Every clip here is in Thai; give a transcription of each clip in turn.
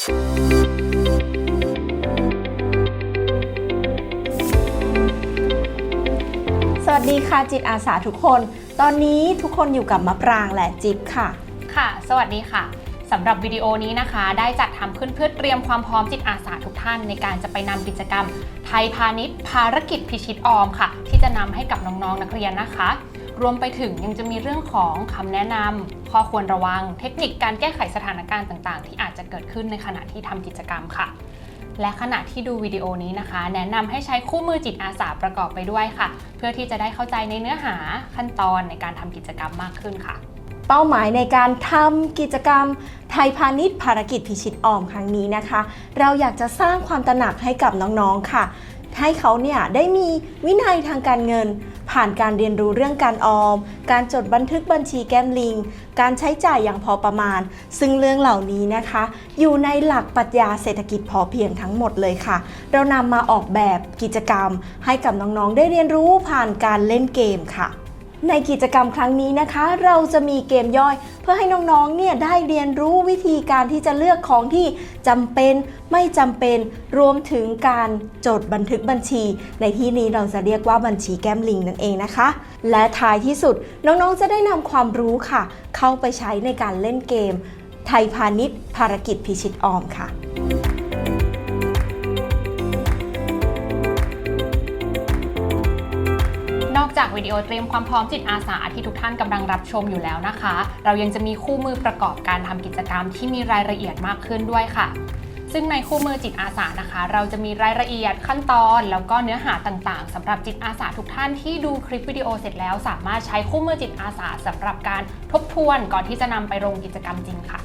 สวัสดีค่ะจิตอาสาทุกคน ตอนนี้ทุกคนอยู่กับมะปรางและจิ๊บค่ะ ค่ะ สวัสดีค่ะสำหรับวิดีโอนี้นะคะ ได้จัดทำขึ้นเพื่อเตรียมความพร้อมจิตอาสาทุกท่าน ในการจะไปนำกิจกรรม ไทยพาณิชย์ภารกิจพิชิตออมค่ะ ที่จะนำให้กับน้องๆนักเรียนนะคะ รวมไปถึงยังจะมีเรื่องของคำแนะนำข้อควรระวัง เทคนิคการแก้ไขสถานการณ์ต่างๆ ที่อาจจะเกิดขึ้นในขณะที่ทำกิจกรรมค่ะ และขณะที่ดูวิดีโอนี้นะคะ แนะนำให้ใช้คู่มือจิตอาสาประกอบไปด้วยค่ะ เพื่อที่จะได้เข้าใจในเนื้อหาขั้นตอนในการทำกิจกรรมมากขึ้นค่ะเป้าหมายในการทำกิจกรรมไทยพาณิชย์ภารกิจพิชิตออมครั้งนี้นะคะ เราอยากจะสร้างความตระหนักให้กับน้องๆค่ะ ให้เขาเนี่ยได้มีวินัยทางการเงิน ผ่านการเรียนรู้เรื่องการออม การจดบันทึกบัญชีแก้มลิง การใช้จ่ายอย่างพอประมาณ ซึ่งเรื่องเหล่านี้นะคะ อยู่ในหลักปรัชญาเศรษฐกิจพอเพียงทั้งหมดเลยค่ะ เรานำมาออกแบบกิจกรรม ให้กับน้องๆได้เรียนรู้ผ่านการเล่นเกมค่ะ ในกิจกรรมครั้งนี้นะคะ เราจะมีเกมย่อย เพื่อให้น้องๆ เนี่ยได้เรียนรู้วิธีการที่จะเลือกของที่จำเป็นไม่จำเป็นรวมถึงการจดบันทึกบัญชี ในที่นี้เราจะเรียกว่าบัญชีแก้มลิงนั่นเองนะคะ และท้ายที่สุดน้องๆ จะได้นำความรู้ค่ะ เข้าไปใช้ในการเล่นเกม ไทยพาณิชย์ภารกิจพิชิตออมค่ะ จากวิดีโอเตรียมความพร้อมจิตอาสาที่ทุกท่านกำลังรับชมอยู่แล้วนะคะ เรายังจะมีคู่มือประกอบการทำกิจกรรมที่มีรายละเอียดมากขึ้นด้วยค่ะ ซึ่งในคู่มือจิตอาสานะคะ เราจะมีรายละเอียดขั้นตอน แล้วก็เนื้อหาต่างๆสำหรับจิตอาสาทุกท่านที่ดูคลิปวิดีโอเสร็จแล้ว สามารถใช้คู่มือจิตอาสาสำหรับการทบทวนก่อนที่จะนำไปลงกิจกรรมจริงค่ะ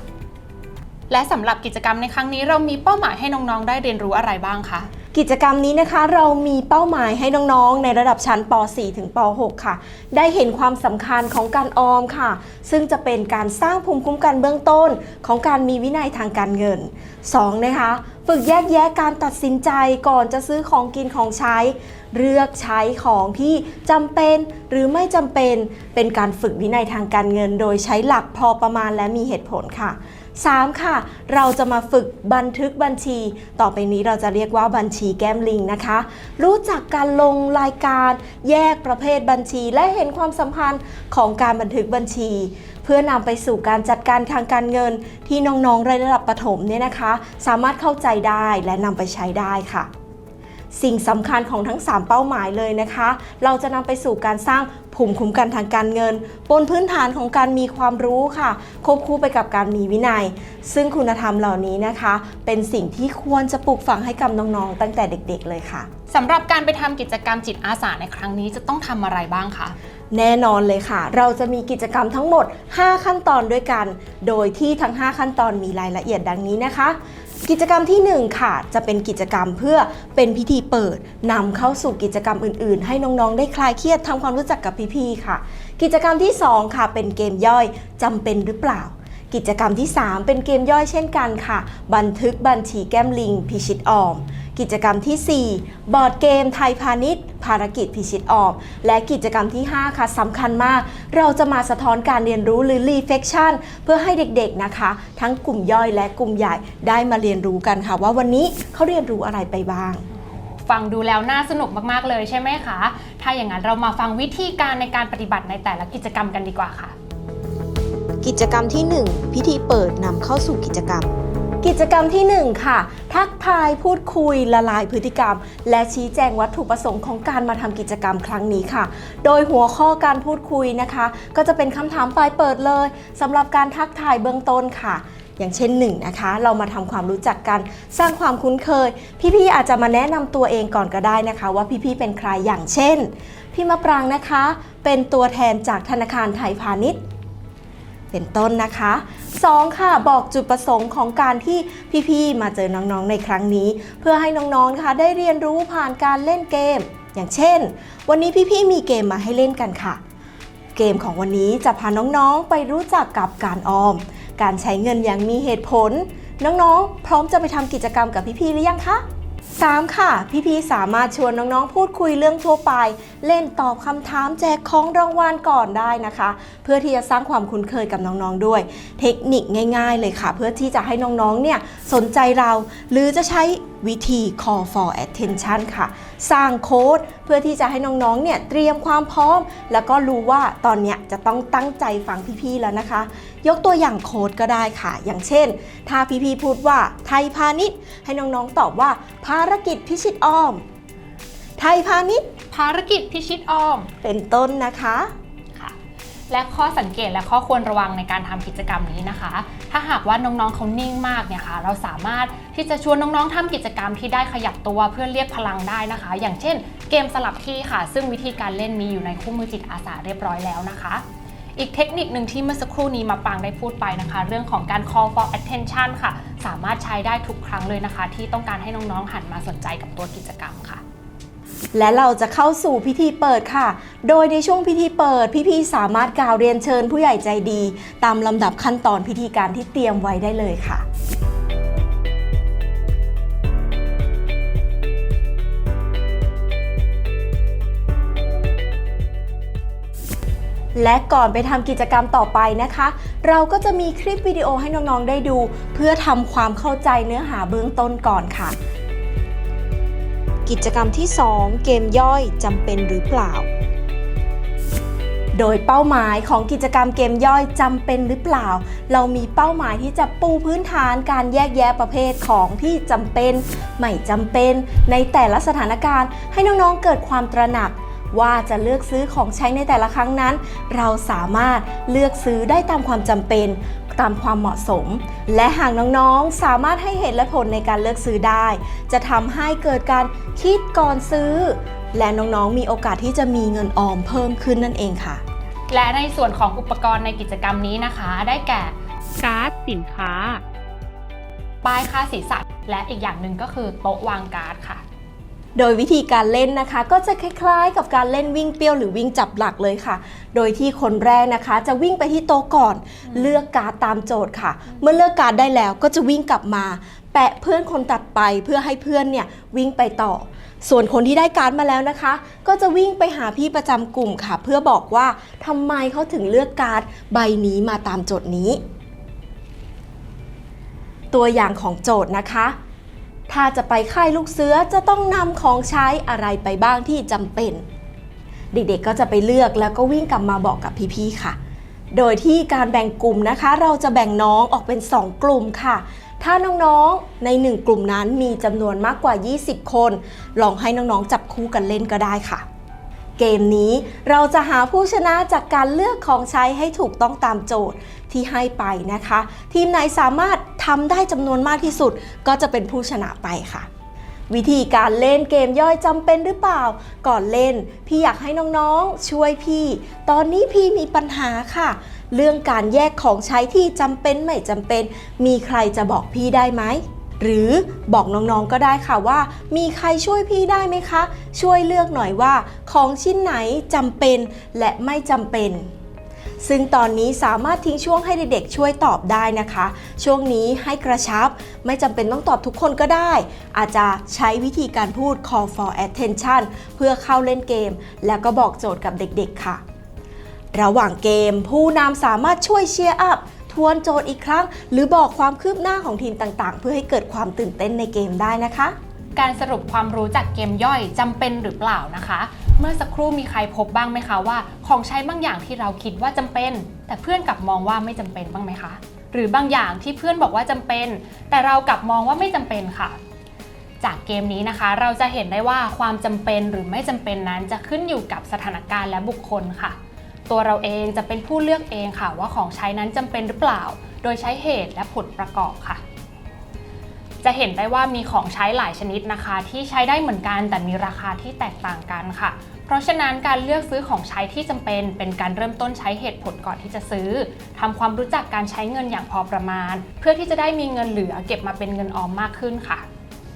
และสำหรับกิจกรรมในครั้งนี้เรามีเป้าหมายให้น้องๆ ได้เรียนรู้อะไรบ้างคะ กิจกรรมนี้นะคะเรามีเป้าหมายให้น้องๆ ในระดับชั้นป .4 ถึงป .6 ค่ะ ได้เห็นความสำคัญของการออมค่ะ ซึ่งจะเป็นการสร้างภูมิคุ้มกันเบื้องต้น ของการมีวินัยทางการเงิน 2. นะคะ ฝึกแยกแยะการตัดสินใจก่อนจะซื้อของกินของใช้ เลือกใช้ของที่จำเป็นหรือไม่จำเป็นเป็นการฝึกวินัยทางการเงิน โดยใช้หลักพอประมาณและมีเหตุผลค่ะ 3. ค่ะ เราจะมาฝึกบันทึกบัญชี ต่อไปนี้เราจะเรียกว่าบัญชีแก้มลิงนะคะ รู้จักการลงรายการแยกประเภทบัญชี และเห็นความสัมพันธ์ของการบันทึกบัญชี เพื่อนำไปสู่การจัดการทางการเงิน ที่น้องๆระดับประถมเนี่ยนะคะ สามารถเข้าใจได้และนำไปใช้ได้ค่ะ สิ่งสำคัญของทั้ง 3 เป้าหมายเลยนะคะ เราจะนำไปสู่การสร้างภูมิคุ้มกันทางการเงิน บนพื้นฐานของการมีความรู้ค่ะ ควบคู่ไปกับการมีวินัย ซึ่งคุณธรรมเหล่านี้นะคะ เป็นสิ่งที่ควรจะปลูกฝังให้กับน้องๆ ตั้งแต่เด็กๆเลยค่ะสำหรับการไปทำกิจกรรมจิตอาสาในครั้งนี้จะต้องทำอะไรบ้างคะแน่นอนเลยค่ะ เราจะมีกิจกรรมทั้งหมด 5 ขั้นตอนด้วยกัน โดยที่ทั้ง 5 ขั้นตอนมีรายละเอียดดังนี้นะคะ กิจกรรมที่ 1 ค่ะ จะเป็นกิจกรรมเพื่อเป็นพิธีเปิดนำเข้าสู่กิจกรรมอื่น ๆ ให้น้อง ๆ ได้คลายเครียดทำความรู้จักกับพี่ ๆ ค่ะ กิจกรรมที่ 2 ค่ะ เป็นเกมย่อยจำเป็นหรือเปล่า กิจกรรมที่ 3 เป็นเกมย่อยเช่นกันค่ะ บันทึกบัญชีแก้มลิง พิชิตออม กิจกรรมทีสี่ 4 บอร์ดเกมไทยพาณิชย์ ภารกิจพิชิตออมและกิจกรรมที่ 5 ค่ะสำคัญมาก เราจะมาสะท้อนการเรียนรู้หรือ reflection เพื่อให้เด็กๆนะคะ ทั้งกลุ่มย่อยและกลุ่มใหญ่ได้มาเรียนรู้กันค่ะ ว่าวันนี้เขาเรียนรู้อะไรไปบ้างฟังดูแล้วน่าสนุกมากๆเลยใช่ไหมคะ ถ้าอย่างนั้นเรามาฟังวิธีการในการปฏิบัติในแต่ละกิจกรรมกันดีกว่าค่ะ กิจกรรมที่ 1 พิธีเปิดนำเข้าสู่กิจกรรม กิจกรรมที่ 1 ค่ะ ทักทายพูดคุยละลายพฤติกรรม และชี้แจงวัตถุประสงค์ของการมาทำกิจกรรมครั้งนี้ค่ะ โดยหัวข้อการพูดคุยนะคะ ก็จะเป็นคำถามปลายเปิดเลยสำหรับการทักทายเบื้องต้นค่ะอย่างเช่นหนึ่งนะคะ เรามาทำความรู้จักกัน สร้างความคุ้นเคย พี่ๆอาจจะมาแนะนำตัวเองก่อนก็ได้นะคะ ว่าพี่ๆเป็นใครอย่างเช่น พี่มะปรางนะคะ เป็นตัวแทนจากธนาคารไทยพาณิชย์ เป็นต้นนะคะ 2. ค่ะบอกจุดประสงค์ของการที่พี่ๆมาเจอน้องๆในครั้งนี้ เพื่อให้น้องๆนะคะได้เรียนรู้ผ่านการเล่นเกม อย่างเช่น วันนี้พี่ๆมีเกมมาให้เล่นกันค่ะ เกมของวันนี้จะพาน้องๆไปรู้จักกับการออม การใช้เงินอย่างมีเหตุผล น้องๆ พร้อมจะไปทำกิจกรรมกับพี่ๆหรือยังคะ 3. ค่ะ พี่ๆสามารถชวนน้องๆ พูดคุยเรื่องทั่วไป เล่นตอบคำถามแจกของรางวัลก่อนได้นะคะ เพื่อที่จะสร้างความคุ้นเคยกับน้องๆด้วย เทคนิคง่าย ๆ เลยค่ะ เพื่อที่จะให้น้องๆเนี่ยสนใจเรา หรือจะใช้วิธี call for attention ค่ะ สร้างโค้ดเพื่อที่จะให้น้องๆ เนี่ยเตรียมความพร้อม แล้วก็รู้ว่าตอนเนี้ยจะต้องตั้งใจฟังพี่ๆ แล้วนะคะ ยกตัวอย่างโค้ดก็ได้ค่ะ อย่างเช่น ถ้าพี่ๆ พูดว่าไทยพาณิชย์ ให้น้องๆ ตอบว่าภารกิจพิชิตออม ไทยพาณิชย์ ภารกิจพิชิตออม เป็นต้นนะคะค่ะ และข้อสังเกตและข้อควรระวังในการทำกิจกรรมนี้นะคะ ถ้าหากว่าน้องๆเขานิ่งมากเนี่ยค่ะ เราสามารถที่จะชวนน้องๆทำกิจกรรมที่ได้ขยับตัวเพื่อเรียกพลังได้นะคะ อย่างเช่น เกมสลับที่ค่ะ ซึ่งวิธีการเล่นมีอยู่ในคู่มือจิตอาสาเรียบร้อยแล้วนะคะอีกเทคนิคหนึ่งที่เมื่อสักครู่นี้มาปางได้พูดไปนะคะ เรื่องของการ call for attention ค่ะ สามารถใช้ได้ทุกครั้งเลยนะคะ ที่ต้องการให้น้องๆหันมาสนใจกับตัวกิจกรรมค่ะ และเราจะเข้าสู่พิธีเปิดค่ะ โดยในช่วงพิธีเปิด พี่ๆสามารถกล่าวเรียนเชิญผู้ใหญ่ใจดี ตามลำดับขั้นตอนพิธีการที่เตรียมไว้ได้เลยค่ะและก่อนไปทำกิจกรรมต่อไปนะคะ เราก็จะมีคลิปวิดีโอให้น้อง ๆ ได้ดู เพื่อทำความเข้าใจเนื้อหาเบื้องต้นก่อนค่ะ กิจกรรมที่ 2 เกมย่อยจำเป็นหรือเปล่า โดยเป้าหมายของกิจกรรมเกมย่อยจำเป็นหรือเปล่า เรามีเป้าหมายที่จะปูพื้นฐานการแยกแยะประเภทของที่จำเป็น ไม่จำเป็น ในแต่ละสถานการณ์ ให้น้องๆเกิดความตระหนัก ว่าจะเลือกซื้อของใช้ในแต่ละครั้งนั้น เราสามารถเลือกซื้อได้ตามความจำเป็นตามความเหมาะสม และหากน้องๆ สามารถให้เหตุและผลในการเลือกซื้อได้ จะทำให้เกิดการคิดก่อนซื้อ และน้องๆ มีโอกาสที่จะมีเงินออมเพิ่มขึ้นนั่นเองค่ะ และในส่วนของอุปกรณ์ในกิจกรรมนี้นะคะ ได้แก่ การ์ดสินค้า ป้ายค่าสีสัตว์และอีกอย่างหนึ่งก็คือโต๊ะวางการ์ดค่ะ โดยวิธีการเล่นนะคะก็จะคล้ายๆ กับการเล่นวิ่งเปรี้ยวหรือวิ่งจับหลักเลยค่ะ โดยที่คนแรกนะคะจะวิ่งไปที่โต๊ะก่อน เลือกการ์ดตามโจทย์ค่ะ เมื่อเลือกการ์ดได้แล้วก็จะวิ่งกลับมา แปะเพื่อนคนตัดไปเพื่อให้เพื่อนเนี่ยวิ่งไปต่อ ส่วนคนที่ได้การ์ดมาแล้วนะคะ ก็จะวิ่งไปหาพี่ประจำกลุ่มค่ะ เพื่อบอกว่าทำไมเขาถึงเลือกการ์ดใบนี้มาตามโจทย์นี้ ตัวอย่างของโจทย์นะคะ ถ้าจะไปค่ายลูกเสือจะต้องนำของใช้อะไรไปบ้างที่จำเป็น เด็กๆก็จะไปเลือกแล้วก็วิ่งกลับมาบอกกับพี่ๆค่ะ โดยที่การแบ่งกลุ่มนะคะ เราจะแบ่งน้องออกเป็น 2 กลุ่มค่ะ ถ้าน้องๆใน 1 กลุ่มนั้นมีจำนวนมากกว่า 20 คน ลองให้น้องๆจับคู่กันเล่นก็ได้ค่ะ เกมนี้เราจะหาผู้ชนะจากการเลือกของใช้ให้ถูกต้องตามโจทย์ ที่ให้ไปนะคะ ทีมไหนสามารถทำได้จำนวนมากที่สุด ก็จะเป็นผู้ชนะไปค่ะวิธีการเล่นเกมย่อยจำเป็นหรือเปล่า ก่อนเล่น พี่อยากให้น้องๆ ช่วยพี่ ตอนนี้พี่มีปัญหาค่ะ เรื่องการแยกของใช้ที่จำเป็นไม่จำเป็น มีใครจะบอกพี่ได้ไหม หรือบอกน้องๆก็ได้ค่ะว่า มีใครช่วยพี่ได้ไหมคะ ช่วยเลือกหน่อยว่า ของชิ้นไหนจำเป็นและไม่จำเป็น ซึ่งตอนนี้สามารถทิ้งช่วงให้เด็กๆช่วยตอบได้นะคะ ช่วงนี้ให้กระชับ ไม่จำเป็นต้องตอบทุกคนก็ได้ อาจจะใช้วิธีการพูด call for attention เพื่อเข้าเล่นเกม แล้วก็บอกโจทย์กับเด็กๆ ค่ะ ระหว่างเกมผู้นำสามารถช่วยเชียร์อัพทวนโจทย์อีกครั้ง หรือบอกความคืบหน้าของทีมต่างๆ เพื่อให้เกิดความตื่นเต้นในเกมได้นะคะ การสรุปความรู้จากเกมย่อยจำเป็นหรือเปล่านะคะ เมื่อสักครู่มีใครพบบ้างไหมคะว่า ของใช้บางอย่างที่เราคิดว่าจำเป็น แต่เพื่อนกลับมองว่าไม่จำเป็นบ้างไหมคะ หรือบางอย่างที่เพื่อนบอกว่าจำเป็น แต่เรากลับมองว่าไม่จำเป็นค่ะ จากเกมนี้นะคะ เราจะเห็นได้ว่าความจำเป็นหรือไม่จำเป็นนั้นจะขึ้นอยู่กับสถานการณ์และบุคคลค่ะ ตัวเราเองจะเป็นผู้เลือกเองค่ะ ว่าของใช้นั้นจำเป็นหรือเปล่า โดยใช้เหตุและผลประกอบค่ะ จะเห็นได้ว่ามีของใช้หลายชนิดนะคะ ที่ใช้ได้เหมือนกันแต่มีราคาที่แตกต่างกันค่ะ เพราะฉะนั้นการเลือกซื้อของใช้ที่จำเป็น เป็นการเริ่มต้นใช้เหตุผลก่อนที่จะซื้อทำความรู้จักการใช้เงินอย่างพอประมาณ เพื่อที่จะได้มีเงินเหลือเก็บมาเป็นเงินออมมากขึ้นค่ะ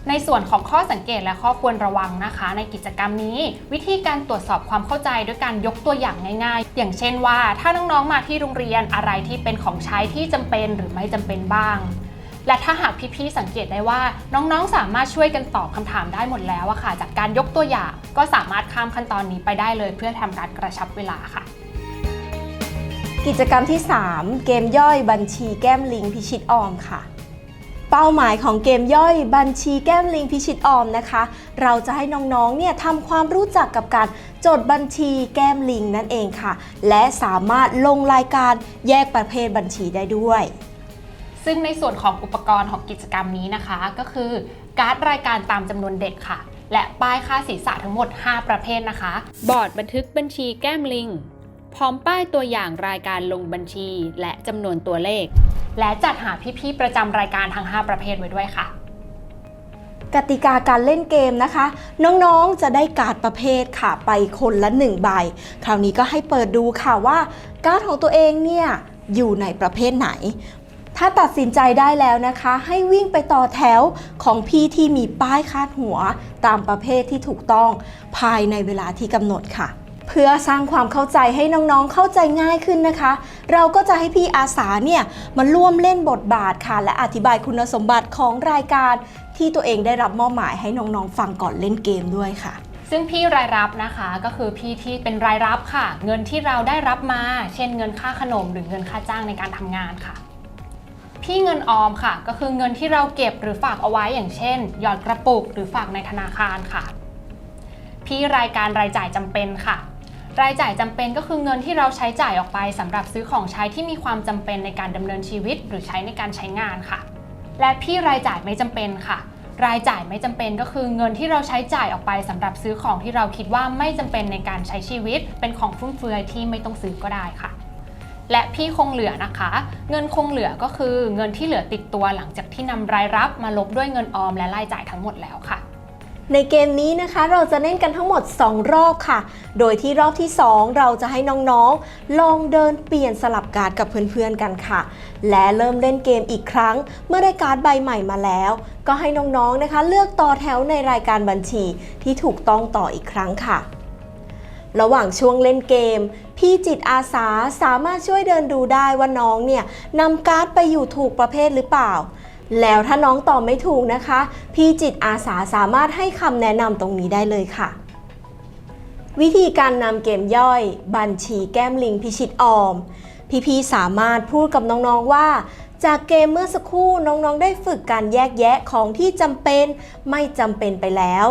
ในส่วนของข้อสังเกตและข้อควรระวังนะคะ ในกิจกรรมนี้ วิธีการตรวจสอบความเข้าใจด้วยการยกตัวอย่างง่ายๆ อย่างเช่นว่า ถ้าน้องๆมาที่โรงเรียนอะไรที่เป็นของใช้ที่จำเป็นหรือไม่จำเป็นบ้าง และถ้าหากพี่ๆสังเกตได้ว่า น้องๆ สามารถช่วยกันตอบคำถามได้หมดแล้วอะค่ะ จากการยกตัวอย่างก็สามารถข้ามขั้นตอนนี้ไปได้เลย เพื่อทำการกระชับเวลาค่ะ กิจกรรมที่ 3 เกมย่อยบัญชีแก้มลิงพิชิตออมค่ะเป้าหมายของเกมย่อยบัญชีแก้มลิงพิชิตออมนะคะ เราจะให้น้องๆ เนี่ยทำความรู้จักกับการจดบัญชีแก้มลิงนั่นเองค่ะ และสามารถลงรายการแยกประเภทบัญชีได้ด้วย ซึ่งในส่วนของอุปกรณ์ของกิจกรรมนี้นะคะ ก็คือการ์ดรายการตามจำนวนเด็กค่ะ และป้ายค่าศีรษะทั้งหมด 5 ประเภทนะคะ บอร์ดบันทึกบัญชีแก้มลิง พร้อมป้ายตัวอย่างรายการลงบัญชี และจำนวนตัวเลข และจัดหาพี่ๆประจำรายการทั้ง 5 ประเภทไว้ด้วยค่ะกติกาการเล่นเกมนะคะ น้องๆจะได้การ์ดประเภทค่ะ ไปคนละ1ใบ คราวนี้ก็ให้เปิดดูค่ะว่า การ์ดของตัวเองเนี่ยอยู่ในประเภทไหน ถ้าตัดสินใจได้แล้วนะคะ ให้วิ่งไปต่อแถวของพี่ที่มีป้ายคาดหัว ตามประเภทที่ถูกต้องภายในเวลาที่กำหนดค่ะ เพื่อสร้างความเข้าใจให้น้องๆเข้าใจง่ายขึ้นนะคะ เราก็จะให้พี่อาสาเนี่ยมาร่วมเล่นบทบาทค่ะ และอธิบายคุณสมบัติของรายการ ที่ตัวเองได้รับมอบหมายให้น้องๆ ฟังก่อนเล่นเกมด้วยค่ะซึ่งพี่รายรับนะคะก็คือพี่ที่เป็นรายรับค่ะ เงินที่เราได้รับมา เช่นเงินค่าขนมหรือเงินค่าจ้างในการทำงานค่ะ พี่เงินออมค่ะ ก็คือเงินที่เราเก็บหรือฝากเอาไว้อย่างเช่น หยอดกระปุกหรือฝากในธนาคารค่ะ พี่รายการรายจ่ายจำเป็นค่ะ รายจ่ายจำเป็นก็คือเงินที่เราใช้จ่ายออกไปสำหรับซื้อของใช้ที่มีความจำเป็นในการดำเนินชีวิต หรือใช้ในการใช้งานค่ะ และพี่รายจ่ายไม่จำเป็นค่ะ รายจ่ายไม่จำเป็นก็คือเงินที่เราใช้จ่ายออกไปสำหรับซื้อของที่เราคิดว่าไม่จำเป็นในการใช้ชีวิต เป็นของฟุ่มเฟือยที่ไม่ต้องซื้อก็ได้ค่ะ และพี่คงเหลือนะคะ เงินคงเหลือก็คือเงินที่เหลือติดตัวหลังจากที่นำรายรับมาลบด้วยเงินออมและรายจ่ายทั้งหมดแล้วค่ะ ในเกมนี้นะคะเราจะเล่นกันทั้งหมด 2 รอบค่ะ โดยที่รอบที่ 2 เราจะให้น้องๆ ลองเดินเปลี่ยนสลับการ์ดกับเพื่อนๆกันค่ะ และเริ่มเล่นเกมอีกครั้ง เมื่อได้การ์ดใบใหม่มาแล้ว ก็ให้น้องๆนะคะ เลือกต่อแถวในรายการบัญชีที่ถูกต้องต่ออีกครั้งค่ะระหว่างช่วงเล่นเกม พี่จิตอาสาสามารถช่วยเดินดูได้ว่าน้องเนี่ยนำการ์ดไปอยู่ถูกประเภทหรือเปล่า แล้วถ้าน้องตอบไม่ถูกนะคะ พี่จิตอาสาสามารถให้คำแนะนำตรงนี้ได้เลยค่ะ วิธีการนำเกมย่อย บัญชีแก้มลิงพิชิตออม พี่ๆสามารถพูดกับน้องๆว่าจากเกมเมื่อสักครู่น้องๆได้ฝึกการแยกแยะของที่จำเป็นไม่จำเป็นไปแล้ว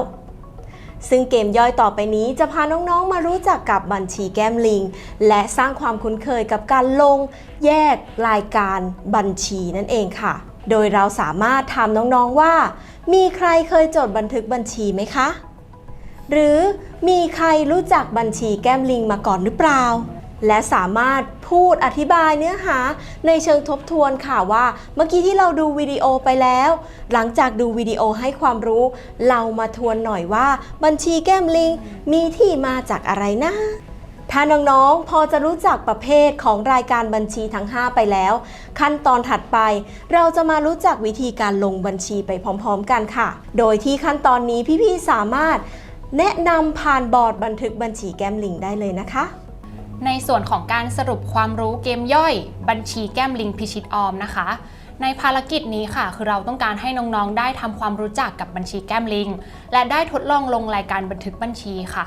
ซึ่งเกมย่อยต่อไปนี้จะพาน้องๆ มารู้จักกับบัญชีแก้มลิง และสร้างความคุ้นเคยกับการลง แยกรายการบัญชีนั่นเองค่ะ โดยเราสามารถถามน้องๆว่า มีใครเคยจดบันทึกบัญชีไหมคะ หรือมีใครรู้จักบัญชีแก้มลิงมาก่อนหรือเปล่า และสามารถพูดอธิบายเนื้อหาในเชิงทบทวนค่ะว่า เมื่อกี้ที่เราดูวิดีโอไปแล้ว หลังจากดูวิดีโอให้ความรู้ เรามาทวนหน่อยว่า บัญชีแก้มลิงมีที่มาจากอะไรนะถ้าน้องๆ พอจะรู้จักประเภทของรายการบัญชีทั้ง 5 ไปแล้ว ขั้นตอนถัดไป เราจะมารู้จักวิธีการลงบัญชีไปพร้อมๆ กันค่ะ โดยที่ขั้นตอนนี้พี่ๆ สามารถแนะนำผ่านบอร์ดบันทึกบัญชีแก้มลิงได้เลยนะคะ ในส่วนของการสรุปความรู้เกมย่อย บัญชีแก้มลิงพิชิตออมนะคะ ในภารกิจนี้ค่ะ คือเราต้องการให้น้องๆ ได้ทำความรู้จักกับบัญชีแก้มลิง และได้ทดลองลงรายการบันทึกบัญชีค่ะ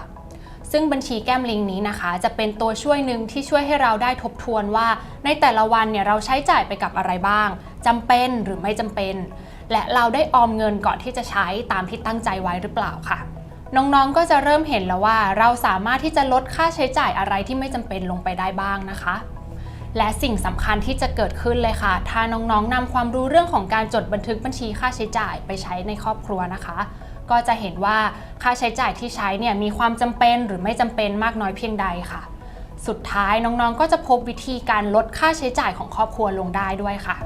ซึ่งบัญชีแก้มลิงนี้นะคะ จะเป็นตัวช่วยหนึ่งที่ช่วยให้เราได้ทบทวนว่า ในแต่ละวันเนี่ยเราใช้จ่ายไปกับอะไรบ้างจำเป็นหรือไม่จำเป็น และเราได้ออมเงินก่อนที่จะใช้ตามที่ตั้งใจไว้หรือเปล่าค่ะ น้องๆ ก็จะเริ่มเห็นแล้วว่า เราสามารถที่จะลดค่าใช้จ่ายอะไรที่ไม่จำเป็นลงไปได้บ้างนะคะ และสิ่งสำคัญที่จะเกิดขึ้นเลยค่ะ ถ้าน้องๆนำความรู้เรื่องของการจดบันทึกบัญชีค่าใช้จ่ายไปใช้ในครอบครัวนะคะ ก็จะเห็นว่าค่าใช้จ่ายที่ใช้เนี่ยมีความจำเป็นหรือไม่จำเป็นมากน้อยเพียงใดค่ะ สุดท้ายน้องๆ ก็จะพบวิธีการลดค่าใช้จ่ายของครอบครัวลงได้ด้วยค่ะ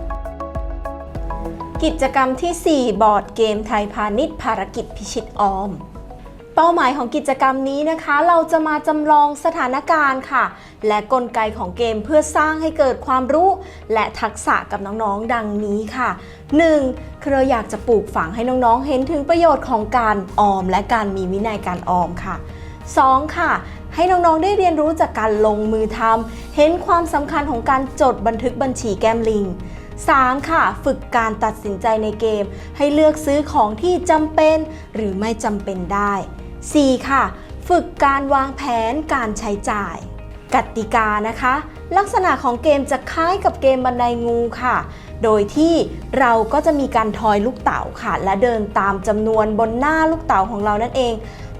กิจกรรมที่ 4 บอร์ดเกมไทยพาณิชย์ภารกิจพิชิตออม เป้าหมายของกิจกรรมนี้นะคะ เราจะมาจำลองสถานการณ์ค่ะ และกลไกของเกมเพื่อสร้างให้เกิดความรู้ และทักษะกับน้องๆดังนี้ค่ะ 1. คือเราอยากจะปลูกฝังให้น้องๆ เห็นถึงประโยชน์ของการออม และการมีวินัยการออมค่ะ 2. ค่ะ ให้น้องๆ ได้เรียนรู้จากการลงมือทำเห็นความสำคัญของการจดบันทึกบัญชีแก้มลิง 3. ค่ะ ฝึกการตัดสินใจในเกม ให้เลือกซื้อของที่จำเป็นหรือไม่จำเป็นได้ 4. ค่ะ ฝึกการวางแผนการใช้จ่าย กติกานะคะ ลักษณะของเกมจะคล้ายกับเกมบันไดงูค่ะ โดยที่เราก็จะมีการทอยลูกเต๋าค่ะ และเดินตามจำนวนบนหน้าลูกเต๋าของเรานั่นเอง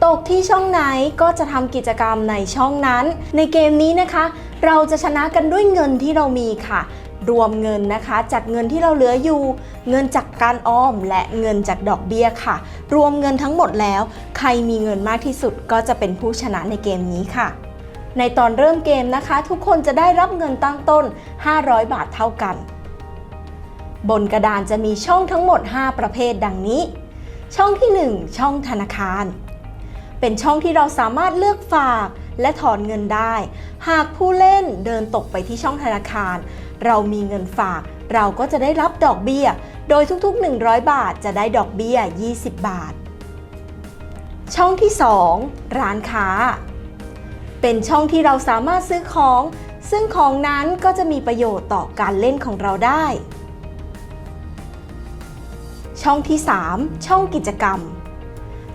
ตกที่ช่องไหนก็จะทำกิจกรรมในช่องนั้น ในเกมนี้นะคะ เราจะชนะกันด้วยเงินที่เรามีค่ะ รวมเงินนะคะ จากเงินที่เราเหลืออยู่ เงินจากการออมและเงินจากดอกเบี้ยค่ะ รวมเงินทั้งหมดแล้ว ใครมีเงินมากที่สุดก็จะเป็นผู้ชนะในเกมนี้ค่ะ ในตอนเริ่มเกมนะคะ ทุกคนจะได้รับเงินตั้งต้น 500 บาทเท่ากัน บนกระดานจะมีช่องทั้งหมด 5 ประเภทดังนี้ ช่องที่ 1 ช่องธนาคาร เป็นช่องที่เราสามารถเลือกฝากและถอนเงินได้ หากผู้เล่นเดินตกไปที่ช่องธนาคาร เรามีเงินฝาก เราก็จะได้รับดอกเบี้ย โดยทุกๆ 100 บาทจะได้ดอกเบี้ย 20 บาท ช่องที่ 2 ร้านค้า เป็นช่องที่เราสามารถซื้อของ ซึ่งของนั้นก็จะมีประโยชน์ต่อการเล่นของเราได้ ช่องที่ 3 ช่องกิจกรรม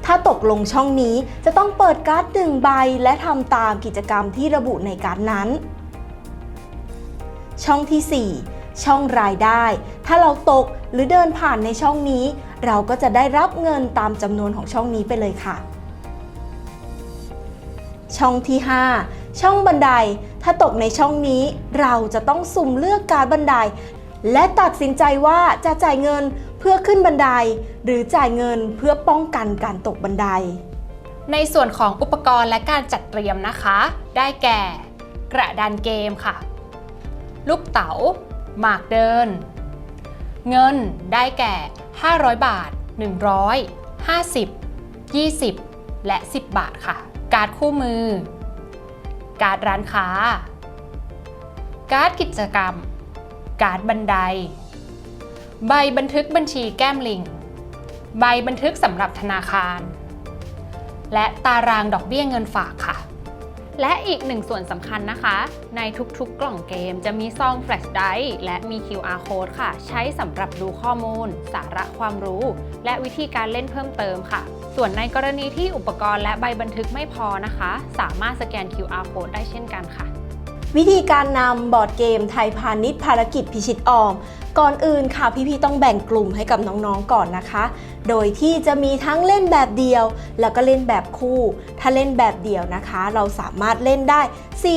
ถ้าตกลงช่องนี้จะต้องเปิดการ์ดหนึ่งใบ และทำตามกิจกรรมที่ระบุในการ์ดนั้น ช่องทีสี่ 4 ช่องรายได้ ถ้าเราตกหรือเดินผ่านในช่องนี้ เราก็จะได้รับเงินตามจำนวนของช่องนี้ไปเลยค่ะ ช่องที่ 5 ช่องบันได ถ้าตกในช่องนี้ เราจะต้องสุ่มเลือกการบันได และตัดสินใจว่าจะจ่ายเงินเพื่อขึ้นบันได หรือจ่ายเงินเพื่อป้องกันการตกบันได ในส่วนของอุปกรณ์และการจัดเตรียมนะคะ ได้แก่ กระดานเกมค่ะ ลูกเต๋า หมากเดิน เงินได้แก่ 500 บาท 100 50 20 และ 10 บาทค่ะ การ์ดคู่มือ การ์ดร้านค้า การ์ดกิจกรรม การ์ดบันได ใบบันทึกบัญชีแก้มลิง ใบบันทึกสำหรับธนาคาร และตารางดอกเบี้ยเงินฝากค่ะ และอีกหนึ่งส่วนสำคัญนะคะ ในทุกๆกล่องเกมจะมีซองแฟลชไดร์และมี QR code ค่ะ ใช้สำหรับดูข้อมูล สาระความรู้ และวิธีการเล่นเพิ่มเติมค่ะ ส่วนในกรณีที่อุปกรณ์และใบบันทึกไม่พอนะคะ สามารถสแกน QR code ได้เช่นกันค่ะ วิธีการนำบอร์ดเกมไทยพาณิชย์ภารกิจพิชิตออม ก่อนอื่นค่ะพี่ๆต้องแบ่งกลุ่มให้กับน้องๆก่อนนะคะ โดยที่จะมีทั้งเล่นแบบเดียว แล้วก็เล่นแบบคู่ ถ้าเล่นแบบเดียวนะคะ เราสามารถเล่นได้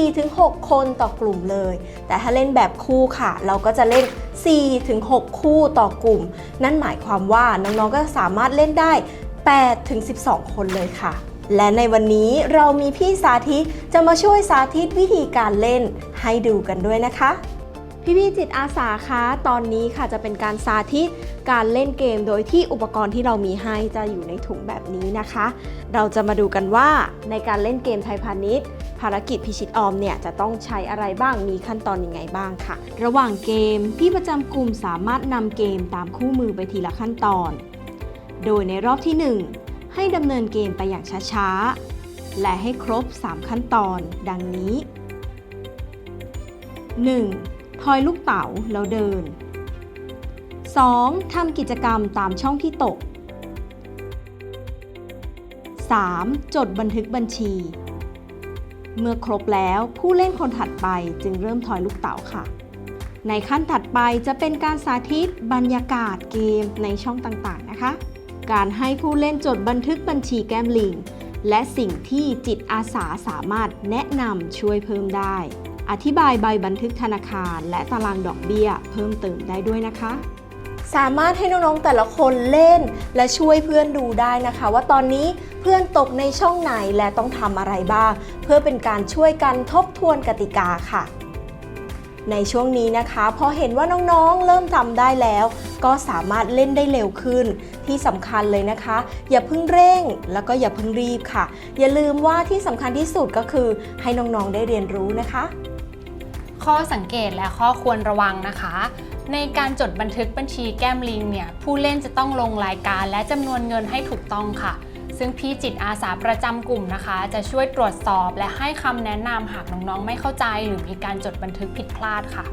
4-6 คนต่อกลุ่มเลย แต่ถ้าเล่นแบบคู่ค่ะ เราก็จะเล่น 4-6 คู่ต่อกลุ่ม นั่นหมายความว่าน้องๆก็สามารถเล่นได้ 8-12 คนเลยค่ะ และในวันนี้เรามีพี่สาธิตจะมาช่วยสาธิตวิธีการเล่นให้ดูกันด้วยนะคะ พี่พี่จิตอาสาคะ ตอนนี้ค่ะจะเป็นการสาธิตการเล่นเกมโดยที่อุปกรณ์ที่เรามีให้จะอยู่ในถุงแบบนี้นะคะ เราจะมาดูกันว่าในการเล่นเกมไทยพาณิชย์ภารกิจพิชิตออมเนี่ยจะต้องใช้อะไรบ้างมีขั้นตอนยังไงบ้างค่ะ ระหว่างเกมพี่ประจำกลุ่มสามารถนำเกมตามคู่มือไปทีละขั้นตอน โดยในรอบที่ 1 ให้ดำเนินเกมไปอย่างช้าๆ และให้ครบ 3 ขั้นตอนดังนี้ 1. ทอยลูกเต๋าแล้วเดิน 2. ทำกิจกรรมตามช่องที่ตก 3. จดบันทึกบัญชี เมื่อครบแล้วผู้เล่นคนถัดไปจึงเริ่มทอยลูกเต๋าค่ะ ในขั้นถัดไปจะเป็นการสาธิตบรรยากาศเกมในช่องต่างๆนะคะ การให้ผู้เล่นจดบันทึกบัญชีแก้มลิง และสิ่งที่จิตอาสาสามารถแนะนำช่วยเพิ่มได้ อธิบายใบบันทึกธนาคาร และตารางดอกเบี้ยเพิ่มเติมได้ด้วยนะคะสามารถให้น้องๆแต่ละคนเล่น และช่วยเพื่อนดูได้นะคะ ว่าตอนนี้เพื่อนตกในช่องไหนและต้องทำอะไรบ้าง เพื่อเป็นการช่วยกันทบทวนกติกาค่ะ ในช่วงนี้นะคะ พอเห็นว่าน้องๆ เริ่มทำได้แล้ว ก็สามารถเล่นได้เร็วขึ้น ที่สำคัญเลยนะคะ อย่าเพิ่งเร่งแล้วก็อย่าเพิ่งรีบค่ะ อย่าลืมว่าที่สำคัญที่สุดก็คือ ให้น้องๆได้เรียนรู้นะคะ ข้อสังเกตและข้อควรระวังนะคะ ในการจดบันทึกบัญชีแก้มลิงเนี่ยผู้เล่นจะต้องลงรายการและจำนวนเงินให้ถูกต้องค่ะ ซึ่งพี่จิตอาสาประจำกลุ่มนะคะ จะช่วยตรวจสอบและให้คำแนะนำหากน้องๆไม่เข้าใจหรือมีการจดบันทึกผิดพลาดค่ะ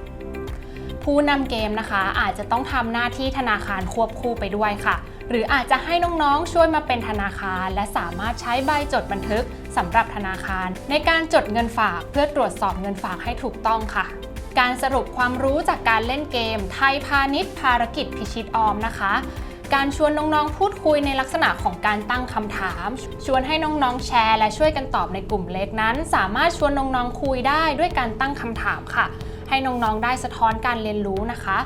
ผู้นำเกมนะคะอาจจะต้องทำหน้าที่ธนาคารควบคู่ไปด้วยค่ะ หรืออาจจะให้น้องๆช่วยมาเป็นธนาคาร และสามารถใช้ใบจดบันทึกสำหรับธนาคาร ในการจดเงินฝากเพื่อตรวจสอบเงินฝากให้ถูกต้องค่ะการสรุปความรู้จากการเล่นเกม ไทยพาณิชย์ภารกิจพิชิตออมนะคะ การชวนน้องๆ พูดคุยในลักษณะของการตั้งคำถาม ชวนให้น้องๆ แชร์ และช่วยกันตอบในกลุ่มเล็กนั้น สามารถชวนน้องๆ คุยได้ด้วยการตั้งคำถามค่ะ ให้น้องๆ ได้สะท้อนการเรียนรู้นะคะ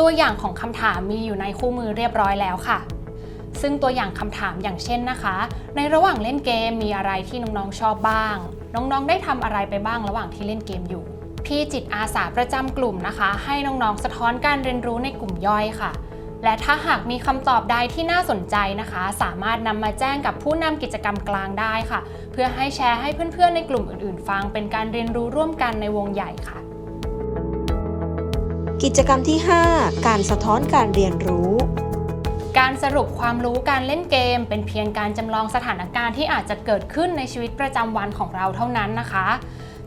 ตัวอย่างของคำถามมีอยู่ในคู่มือเรียบร้อยแล้วค่ะ ซึ่งตัวอย่างคำถามอย่างเช่นนะคะ ในระหว่างเล่นเกมมีอะไรที่น้องๆ ชอบบ้าง น้องๆ ได้ทำอะไรไปบ้างระหว่างที่เล่นเกมอยู่ พี่จิตอาสาประจำกลุ่มนะคะ ให้น้องๆ สะท้อนการเรียนรู้ในกลุ่มย่อยค่ะ และถ้าหากมีคำตอบใดที่น่าสนใจนะคะ สามารถนำมาแจ้งกับผู้นำกิจกรรมกลางได้ค่ะ เพื่อให้แชร์ให้เพื่อนๆในกลุ่มอื่นๆ ฟัง เป็นการเรียนรู้ร่วมกันในวงใหญ่ค่ะ กิจกรรมที่ 5 การสะท้อนการเรียนรู้ การสรุปความรู้การเล่นเกม เป็นเพียงการจำลองสถานการณ์ที่อาจจะเกิดขึ้นในชีวิตประจำวันของเราเท่านั้นนะคะ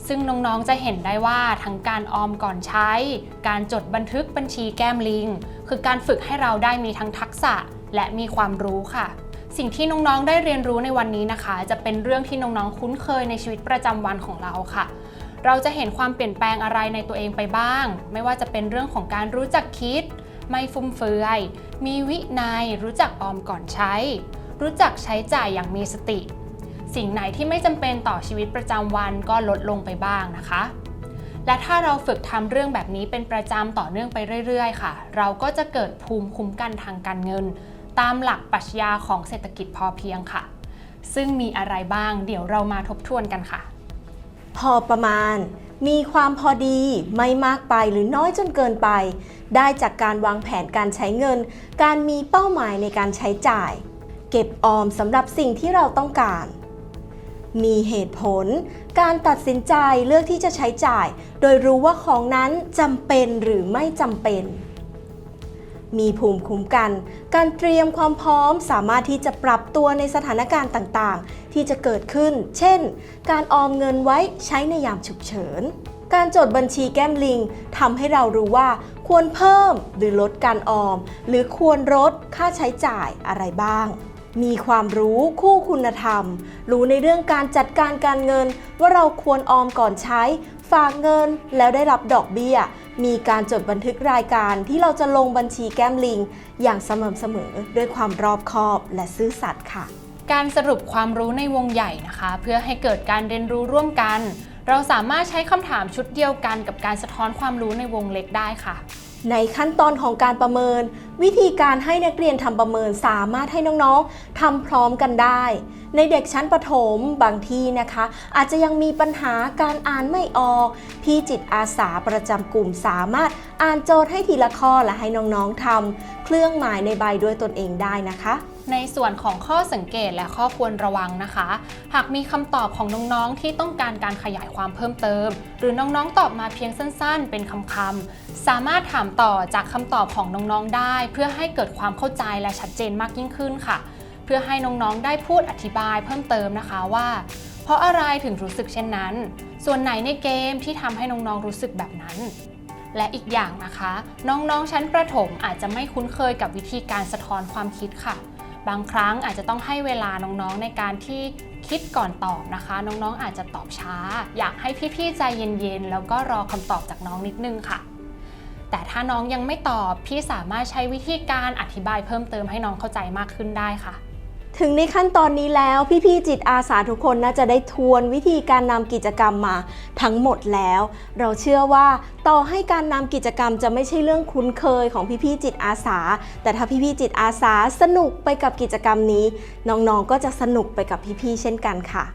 ซึ่งน้องๆ จะเห็นได้ว่าทั้งการออมก่อนใช้ การจดบันทึกบัญชีแก้มลิง คือการฝึกให้เราได้มีทั้งทักษะและมีความรู้ค่ะ สิ่งที่น้องๆ ได้เรียนรู้ในวันนี้นะคะ จะเป็นเรื่องที่น้องๆ คุ้นเคยในชีวิตประจำวันของเราค่ะ เราจะเห็นความเปลี่ยนแปลงอะไรในตัวเองไปบ้าง ไม่ว่าจะเป็นเรื่องของการรู้จักคิด ไม่ฟุ่มเฟือย มีวินัย รู้จักออมก่อนใช้ รู้จักใช้จ่ายอย่างมีสติ สิ่งไหนที่ไม่จำเป็นต่อชีวิตประจำวันก็ลดลงไปบ้างนะคะ และถ้าเราฝึกทำเรื่องแบบนี้เป็นประจำต่อเนื่องไปเรื่อย ๆ ค่ะ เราก็จะเกิดภูมิคุ้มกันทางการเงิน ตามหลักปรัชญาของเศรษฐกิจพอเพียงค่ะ ซึ่งมีอะไรบ้าง เดี๋ยวเรามาทบทวนกันค่ะ พอประมาณมีความพอดีไม่มากไปหรือน้อยจนเกินไป ได้จากการวางแผนการใช้เงิน การมีเป้าหมายในการใช้จ่าย เก็บออมสำหรับสิ่งที่เราต้องการ มีเหตุผล การตัดสินใจเลือกที่จะใช้จ่าย โดยรู้ว่าของนั้นจำเป็นหรือไม่จำเป็น มีภูมิคุ้มกัน การเตรียมความพร้อมสามารถที่จะปรับตัวในสถานการณ์ต่างๆ ที่จะเกิดขึ้น เช่น การออมเงินไว้ใช้ในยามฉุกเฉินการจดบัญชีแก้มลิงทำให้เรารู้ว่า ควรเพิ่มหรือลดการออม หรือควรลดค่าใช้จ่ายอะไรบ้าง มีความรู้คู่คุณธรรม รู้ในเรื่องการจัดการการเงิน ว่าเราควรออมก่อนใช้ ฝากเงินแล้วได้รับดอกเบี้ย มีการจดบันทึกรายการที่เราจะลงบัญชีแก้มลิง อย่างสม่ำเสมอด้วยความรอบคอบและซื่อสัตย์ค่ะ การสรุปความรู้ในวงใหญ่นะคะ เพื่อให้เกิดการเรียนรู้ร่วมกัน เราสามารถใช้คำถามชุดเดียวกันกับการสะท้อนความรู้ในวงเล็กได้ค่ะในขั้นตอนของการประเมินวิธีการให้นักเรียนทำประเมินสามารถให้น้องๆทำพร้อมกันได้ ในเด็กชั้นประถมบางที่นะคะ อาจจะยังมีปัญหาการอ่านไม่ออก พี่จิตอาสาประจำกลุ่มสามารถอ่านโจทย์ให้ทีละข้อและให้น้องๆทำเครื่องหมายในใบด้วยตนเองได้นะคะในส่วนของข้อสังเกตและข้อควรระวังนะคะ หากมีคำตอบของน้องๆ ที่ต้องการการขยายความเพิ่มเติม หรือน้องๆ ตอบมาเพียงสั้นๆ เป็นคำๆ สามารถถามต่อจากคำตอบของน้องๆ ได้เพื่อให้เกิดความเข้าใจและชัดเจนมากยิ่งขึ้นค่ะ เพื่อให้น้องๆได้พูดอธิบายเพิ่มเติมนะคะว่า เพราะอะไรถึงรู้สึกเช่นนั้น ส่วนไหนในเกมที่ทำให้น้องๆรู้สึกแบบนั้น และอีกอย่างนะคะ น้องๆชั้นประถมอาจจะไม่คุ้นเคยกับวิธีการสะท้อนความคิดค่ะบางครั้งอาจจะต้องให้เวลาน้องๆในการที่คิดก่อนตอบนะคะ น้องๆอาจจะตอบช้า อยากให้พี่ๆใจเย็นๆ แล้วก็รอคำตอบจากน้องนิดนึงค่ะ แต่ถ้าน้องยังไม่ตอบพี่สามารถใช้วิธีการอธิบายเพิ่มเติมให้น้องเข้าใจมากขึ้นได้ค่ะ ถึงในขั้นตอนนี้แล้วพี่ๆจิตอาสาทุกคนน่าจะได้ทวนวิธีการนำกิจกรรมมาทั้งหมดแล้ว เราเชื่อว่าต่อให้การนำกิจกรรมจะไม่ใช่เรื่องคุ้นเคยของพี่ๆจิตอาสา แต่ถ้าพี่ๆจิตอาสาสนุกไปกับกิจกรรมนี้ น้องๆก็จะสนุกไปกับพี่ๆเช่นกันค่ะ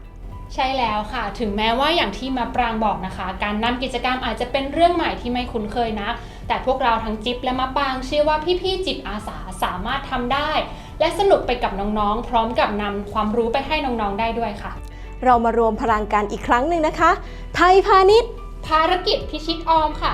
ใช่แล้วค่ะ ถึงแม้ว่าอย่างที่มาปรางบอกนะคะ การนำกิจกรรมอาจจะเป็นเรื่องใหม่ที่ไม่คุ้นเคยนะแต่พวกเราทั้งจิ๊บและมะปรางเชื่อว่าพี่ๆจิตอาสาสามารถทำได้ และสนุกไปกับน้องๆ พร้อมกับนำความรู้ไปให้น้องๆได้ด้วยค่ะ เรามารวมพลังกันอีกครั้งหนึ่งนะคะ ไทยพาณิชย์ ภารกิจพิชิตออมค่ะ